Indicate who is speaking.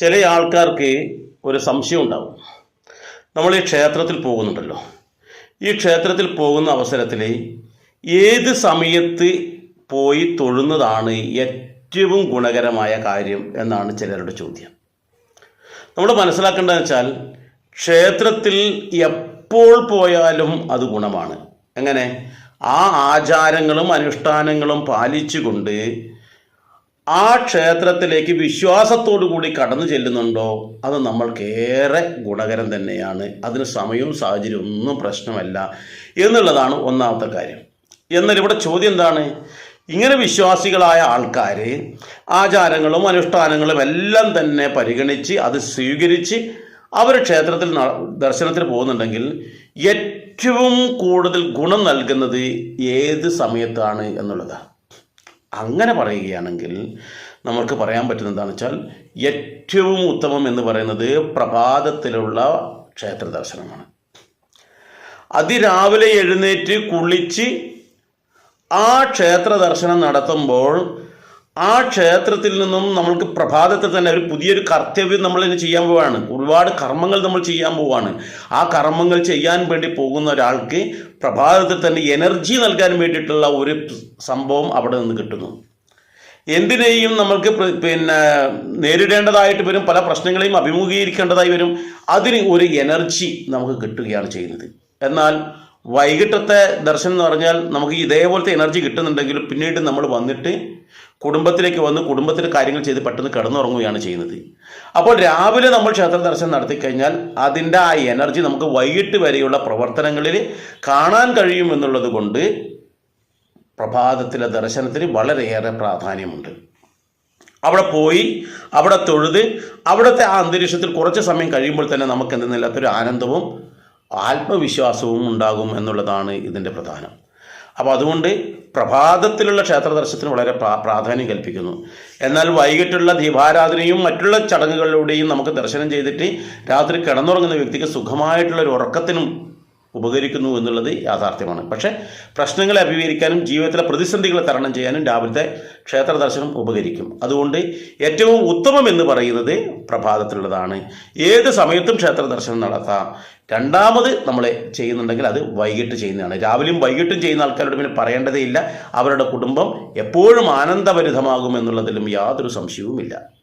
Speaker 1: ചില ആൾക്കാർക്ക് ഒരു സംശയം ഉണ്ടാവും. നമ്മൾ ഈ ക്ഷേത്രത്തിൽ പോകുന്നുണ്ടല്ലോ. ഈ ക്ഷേത്രത്തിൽ പോകുന്ന അവസരത്തിൽ ഏത് സമയത്ത് പോയി തൊഴുന്നതാണ് ഏറ്റവും ഗുണകരമായ കാര്യം എന്നാണ് ചിലരുടെ ചോദ്യം. നമ്മൾ മനസ്സിലാക്കേണ്ടതെന്ന് വെച്ചാൽ ക്ഷേത്രത്തിൽ എപ്പോൾ പോയാലും അത് ഗുണമാണ്. എങ്ങനെ? ആ ആചാരങ്ങളും അനുഷ്ഠാനങ്ങളും പാലിച്ചുകൊണ്ട് ആ ക്ഷേത്രത്തിലേക്ക് വിശ്വാസത്തോടു കൂടി കടന്നു ചെല്ലുന്നുണ്ടോ? അത് നമ്മൾക്കേറെ ഗുണകരം തന്നെയാണ്. അതിന് സമയവും സാഹചര്യവും ഒന്നും പ്രശ്നമല്ല എന്നുള്ളതാണ് ഒന്നാമത്തെ കാര്യം. എന്നാൽ ഇവിടെ ചോദ്യം എന്താണ്? ഇങ്ങനെ വിശ്വാസികളായ ആൾക്കാർ ആചാരങ്ങളും അനുഷ്ഠാനങ്ങളും എല്ലാം തന്നെ പരിഗണിച്ച് അത് സ്വീകരിച്ച് അവർ ക്ഷേത്രത്തിൽ ദർശനത്തിന് പോകുന്നുണ്ടെങ്കിൽ ഏറ്റവും കൂടുതൽ ഗുണം നൽകുന്നത് ഏത് സമയത്താണ് എന്നുള്ളതാണ് അങ്ങനെ പറയുകയാണെങ്കിൽ നമുക്ക് പറയാൻ പറ്റുന്നത് എന്താണെന്ന് വെച്ചാൽ ഏറ്റവും ഉത്തമം എന്ന് പറയുന്നത് പ്രഭാതത്തിലുള്ള ക്ഷേത്ര ദർശനമാണ്. അതിരാവിലെ എഴുന്നേറ്റ് കുളിച്ച് ആ ക്ഷേത്ര ദർശനം നടത്തുമ്പോൾ ആ ക്ഷേത്രത്തിൽ നിന്നും നമ്മൾക്ക് പ്രഭാതത്തിൽ തന്നെ ഒരു പുതിയൊരു കർത്തവ്യം നമ്മൾ ഇനി ചെയ്യാൻ പോവാണ്. ഒരുപാട് കർമ്മങ്ങൾ നമ്മൾ ചെയ്യാൻ പോവാണ്. ആ കർമ്മങ്ങൾ ചെയ്യാൻ വേണ്ടി പോകുന്ന ഒരാൾക്ക് പ്രഭാതത്തിൽ തന്നെ എനർജി നൽകാൻ വേണ്ടിയിട്ടുള്ള ഒരു സംഭവം അവിടെ നിന്ന് കിട്ടുന്നു. എന്തിനേയും നമ്മൾക്ക് പിന്നെ നേരിടേണ്ടതായിട്ട് വരും. പല പ്രശ്നങ്ങളെയും അഭിമുഖീകരിക്കേണ്ടതായി വരും. അതിന് ഒരു എനർജി നമുക്ക് കിട്ടുകയാണ് ചെയ്യുന്നത്. എന്നാൽ വൈകിട്ടത്തെ ദർശനം എന്ന് പറഞ്ഞാൽ നമുക്ക് ഇതേപോലത്തെ എനർജി കിട്ടുന്നുണ്ടെങ്കിൽ പിന്നീട് നമ്മൾ വന്നിട്ട് കുടുംബത്തിലേക്ക് വന്ന് കുടുംബത്തിലെ കാര്യങ്ങൾ ചെയ്ത് പെട്ടെന്ന് കിടന്നുറങ്ങുകയാണ് ചെയ്യുന്നത്. അപ്പോൾ രാവിലെ നമ്മൾ ക്ഷേത്ര ദർശനം നടത്തി കഴിഞ്ഞാൽ അതിന്റെ ആ എനർജി നമുക്ക് വൈകിട്ട് വരെയുള്ള പ്രവർത്തനങ്ങളിൽ കാണാൻ കഴിയും എന്നുള്ളത് കൊണ്ട് പ്രഭാതത്തിലെ ദർശനത്തിന് വളരെയേറെ പ്രാധാന്യമുണ്ട്. അവിടെ പോയി അവിടെ തൊഴുത് അവിടുത്തെ ആ അന്തരീക്ഷത്തിൽ കുറച്ച് സമയം കഴിയുമ്പോൾ തന്നെ നമുക്ക് എന്തെന്നില്ലാത്തൊരു ആനന്ദവും ആത്മവിശ്വാസവും ഉണ്ടാകും എന്നുള്ളതാണ് ഇതിന്റെ പ്രധാനം. അപ്പോൾ അതുകൊണ്ട് പ്രഭാതത്തിലുള്ള ക്ഷേത്ര ദർശനത്തിന് വളരെ പ്രാ പ്രാധാന്യം കൽപ്പിക്കുന്നു. എന്നാൽ വൈകിട്ടുള്ള ദീപാരാധനയും മറ്റുള്ള ചടങ്ങുകളിലൂടെയും നമുക്ക് ദർശനം ചെയ്തിട്ട് രാത്രി കിടന്നുറങ്ങുന്ന വ്യക്തിക്ക് സുഖമായിട്ടുള്ള ഒരു ഉറക്കത്തിനും ഉപകരിക്കുന്നു എന്നുള്ളത് യാഥാർത്ഥ്യമാണ്. പക്ഷേ പ്രശ്നങ്ങളെ അഭിമുഖീകരിക്കാനും ജീവിതത്തിലെ പ്രതിസന്ധികളെ തരണം ചെയ്യാനും രാവിലത്തെ ക്ഷേത്ര ദർശനം ഉപകരിക്കും. അതുകൊണ്ട് ഏറ്റവും ഉത്തമം എന്ന് പറയുന്നത് പ്രഭാതത്തിലുള്ളതാണ്. ഏത് സമയത്തും ക്ഷേത്ര ദർശനം നടത്താം. രണ്ടാമത് നമ്മൾ ചെയ്യുന്നുണ്ടെങ്കിൽ അത് വൈകിട്ട് ചെയ്യുന്നതാണ്. രാവിലെയും വൈകിട്ടും ചെയ്യുന്ന ആൾക്കാരോട് പിന്നെ പറയേണ്ടതേ ഇല്ല അവരുടെ കുടുംബം എപ്പോഴും ആനന്ദഭരിതമാകും എന്നുള്ളതിലും യാതൊരു സംശയവുമില്ല.